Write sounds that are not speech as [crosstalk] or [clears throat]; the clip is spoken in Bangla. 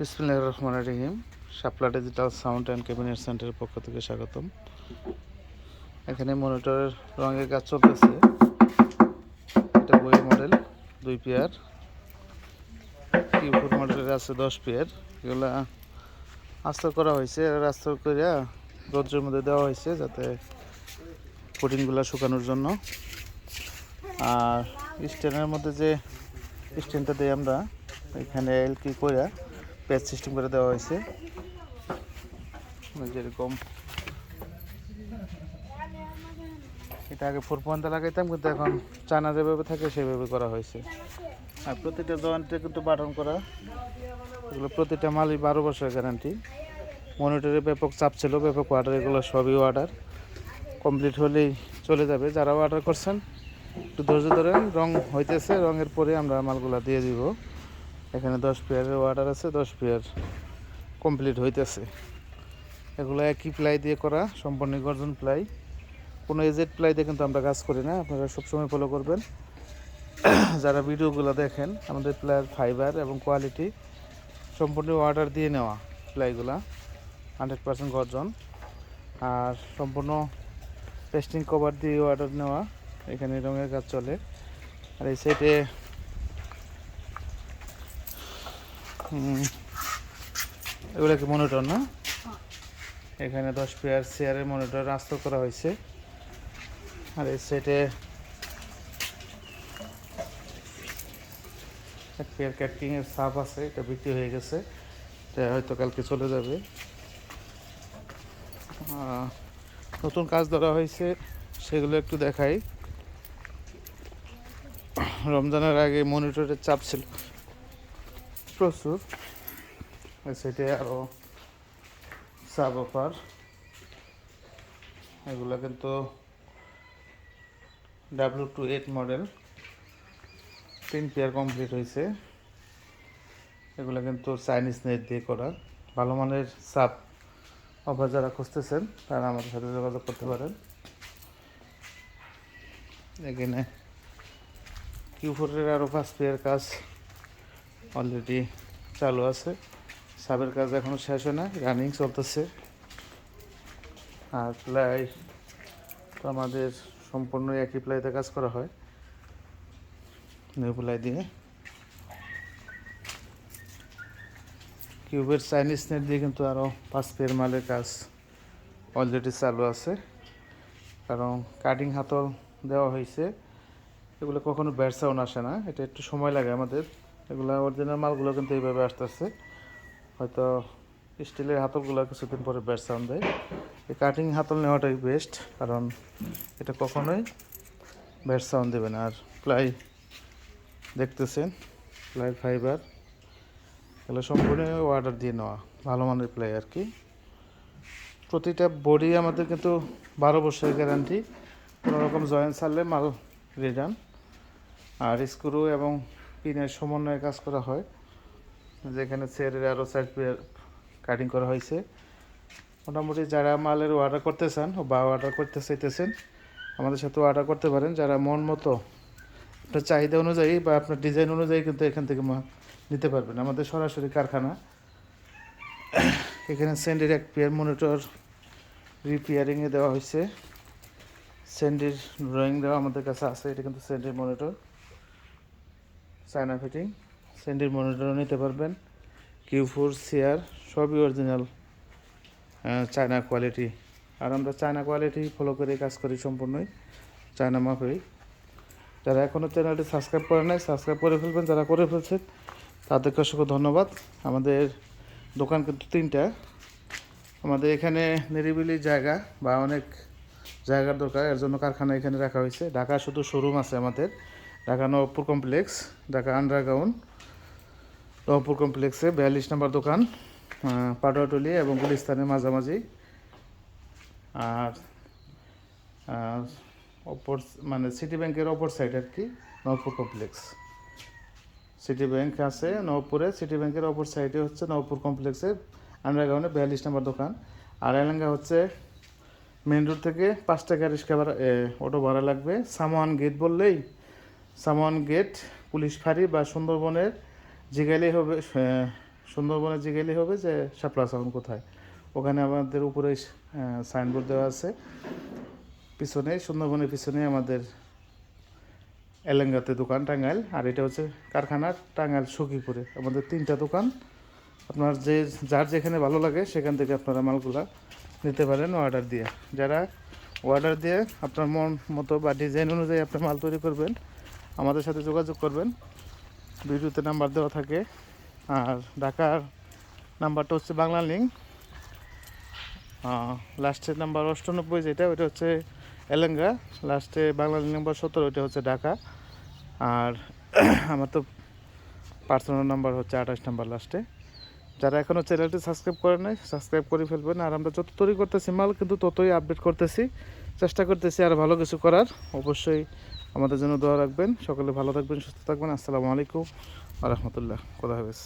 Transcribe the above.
বিসমিল্লাহির রহমানির রহিম, Shapla digital sound and cabinet সেন্টারের পক্ষ থেকে স্বাগতম। এখানে মনিটরের রঙের কাজ চলতেছে। এটা বই মডেল, দুই পেয়ার। কিউফোর মডেলের আছে দশ পেয়ার। এগুলা আস্তর করা হয়েছে আস্তর করে রোদ্রের মধ্যে দেওয়া হয়েছে যাতে প্রোটিনগুলো শুকানোর জন্য। আর স্ট্যান্ডের মধ্যে যে স্ট্যান্ডটা দিই আমরা, এখানে এলকি করে প্যাচ সিস্টেম করে দেওয়া হয়েছে। যেরকম এটা আগে ফোর পয়েন্ট লাগাইতাম, কিন্তু এখন চানা যেভাবে থাকে সেভাবে করা হয়েছে। আর প্রতিটা জয়েন্টে কিন্তু বাটন করা। এগুলো প্রতিটা মালই বারো বছরের গ্যারান্টি মনিটরে ব্যাপক চাপ ছিল, ব্যাপক অর্ডার এগুলো সবই অর্ডার কমপ্লিট হলেই চলে যাবে। যারা অর্ডার করছেন, একটু ধৈর্য ধরেন, রং হইতেছে, রঙের পরে আমরা মালগুলা দিয়ে দিব। এখানে দশ পেয়ারের অর্ডার আছে, দশ পেয়ার কমপ্লিট হইতেছে। এগুলো একই প্লাই দিয়ে করা, সম্পূর্ণ গর্জন প্লাই কোনো এজেড প্লাই দিয়ে কিন্তু আমরা কাজ করি না, আপনারা সবসময় ফলো করবেন। [clears throat] যারা ভিডিওগুলো দেখেন, আমাদের প্লাইয়ের ফাইবার এবং কোয়ালিটি সম্পূর্ণ অর্ডার দিয়ে নেওয়া প্লাইগুলা হান্ড্রেড পার্সেন্ট গর্জন। আর সম্পূর্ণ পেস্টিং কভার দিয়ে অর্ডার নেওয়া, এখানে রঙের কাজ চলে। আর এই সাইডে এগুলো কি মনিটর না? এখানে দশ পেয়ার চেয়ারের মনিটর আস্ত করা হয়েছে। আর এই সাইডে এক পেয়ার ক্যাটকিং এর সাপ আছে এটা বিক্রি হয়ে গেছে। এটা হয়তো কালকে চলে যাবে। নতুন কাজ ধরা হয়েছে সেগুলো একটু দেখাই। রমজানের আগে মনিটরের চাপ ছিল। প্রচুর সেটা আরও সাব অফার এগুলো কিন্তু ডাব্লিউ টু এইট মডেল তিন পেয়ার কমপ্লিট হয়েছে। এগুলো কিন্তু চাইনিজ নেট দিয়ে করা। ভালো মানের সাপ অফার যারা খুঁজতেছেন, তারা আমাদের সাথে যোগাযোগ করতে পারেন। এখানে কিউফোরের আরও পাঁচ পেয়ার কাজ অলরেডি চালু আছে। সাবের কাজ এখনও শেষ হয় না রানিং চলতেছে। আর প্লাই তো আমাদের সম্পূর্ণ একই প্লাইতে কাজ করা হয়। নিউ প্লাই দিয়ে। কিউবের চাইনিজ নেট দিয়ে কিন্তু আরও পাঁচ পেয়ার মালের কাজ অলরেডি চালু আছে। কারণ কাটিং হাতল দেওয়া হয়েছে। এগুলো কখনো ব্যাড সাউন্ড আসে না, এটা একটু সময় লাগে আমাদের। এগুলো অরিজিনাল মালগুলো কিন্তু এইভাবে আসতেছে। হয়তো স্টিলের হাতলগুলো কিছুদিন পরে ব্যাড সাউন্ড দেয়। এই কাটিং হাতল নেওয়াটাই বেস্ট কারণ এটা কখনোই ব্যাড সাউন্ড দেবে না। আর প্লাই দেখতেছেন, প্লাই ফাইবার এগুলো সম্পূর্ণ অর্ডার দিয়ে নেওয়া, ভালো মানের প্লাই আর কি। প্রতিটা বডি আমাদের কিন্তু বারো বছরের গ্যারান্টি কোনো রকম জয়েন্ট ছাড়লে মাল রিটার্ন আর স্ক্রু এবং পিনের সমন্বয়ে কাজ করা হয়, যেখানে চেয়ারের আরও সাইড কাটিং করা হয়েছে। মোটামুটি যারা মালের অর্ডার করতে চান বা অর্ডার করতে চাইতেছেন, আমাদের সাথে অর্ডার করতে পারেন। যারা মন মতো আপনার চাহিদা অনুযায়ী বা আপনার ডিজাইন অনুযায়ী কিন্তু এখান থেকে নিতে পারবেন। আমাদের সরাসরি কারখানা। এখানে স্যান্ডের এক পেয়ার মনিটর রিপেয়ারিংয়ে দেওয়া হয়েছে। স্যান্ডির ড্রয়িং দেওয়া আমাদের কাছে আছে। এটা কিন্তু স্যান্ডির মনিটর চায়না ফিটিং স্যান্ডির মনিটরও নিতে পারবেন। কিউ ফোর চেয়ার সবই অরিজিনাল চায়না কোয়ালিটি। আর আমরা চায়না কোয়ালিটি ফলো করে কাজ করি সম্পূর্ণই, চায়না মাপেই। যারা এখনও চ্যানেলটি সাবস্ক্রাইব করে নাই সাবস্ক্রাইব করে ফেলবেন। যারা করে ফেলছেন তাদেরকে অসংখ্য ধন্যবাদ। আমাদের দোকান কিন্তু তিনটা। আমাদের এখানে নিরিবিলি জায়গা বা অনেক জায়গার দরকার। এর জন্য কারখানা এখানে রাখা হয়েছে। ঢাকা শুধু শোরুম আছে আমাদের। ঢাকা নবপুর কমপ্লেক্স, ঢাকা আন্ডারগ্রাউন্ড, নবপুর কমপ্লেক্সে বিয়াল্লিশ নম্বর দোকান পাটোয়াটুলি এবং গুলিস্তানের মাঝামাঝি। আর অপর মানে সিটি ব্যাংকের অপর সাইড আর কি, নবপুর কমপ্লেক্স। সিটি ব্যাংক আছে নবপুরে, সিটি ব্যাংকের অপর সাইডে হচ্ছে নবপুর কমপ্লেক্সে আন্ডারগ্রাউন্ডে বিয়াল্লিশ নম্বর দোকান। আর এলাঙ্গা হচ্ছে মেন রোড থেকে পাঁচ টাকা রিক্সা ভাড়া অটো ভাড়া লাগবে। সামোয়ান গেট বললেই সামান গেট পুলিশ ফাঁড়ি বা সুন্দরবনের জিগাইলেই হবে এ, সুন্দরবনে জিগেলেই হবে যে শাপলা সাউন্ড কোথায়। ওখানে আমাদের উপরে সাইনবোর্ড দেওয়া আছে। পিছনে সুন্দরবনের পিছনে আমাদের এলেঙ্গাতে দোকান টাঙ্গাইল। আর এটা হচ্ছে কারখানা টাঙ্গাইল সখীপুরে। আমাদের তিনটা দোকান। আপনার যে যার যেখানে ভালো লাগে সেখান থেকে আপনারা মালগুলা নিতে পারেন অর্ডার দিয়ে। যারা অর্ডার দিয়ে আপনার মন মতো বা ডিজাইন অনুযায়ী আপনি মাল তৈরি করবেন আমাদের সাথে যোগাযোগ করবেন। ভিডিওতে নাম্বার দেওয়া থাকে। আর ঢাকার নাম্বারটা হচ্ছে বাংলা লিঙ্ক। লাস্টের নাম্বার অষ্টানব্বই যেটা, ওইটা হচ্ছে এলেঙ্গা। লাস্টে বাংলা লিঙ্ক নাম্বার সত্তর ওইটা হচ্ছে ঢাকা। আর [clears throat] আমার তো পার্সোনাল নাম্বার হচ্ছে আঠাশ নাম্বার লাস্টে যারা এখনও চ্যানেলটি সাবস্ক্রাইব করে নাই সাবস্ক্রাইব করে ফেলবেন। আর আমরা যত তৈরি করতেছি, মাল কিন্তু ততই আপডেট করতেছি। চেষ্টা করতেছি আর ভালো কিছু করার। অবশ্যই আমাদের জন্য দোয়া রাখবেন। সকলে ভালো থাকবেন, সুস্থ থাকবেন। আসসালামু আলাইকুম আ রহমতুল্লাহ। খোদা হাফেজ।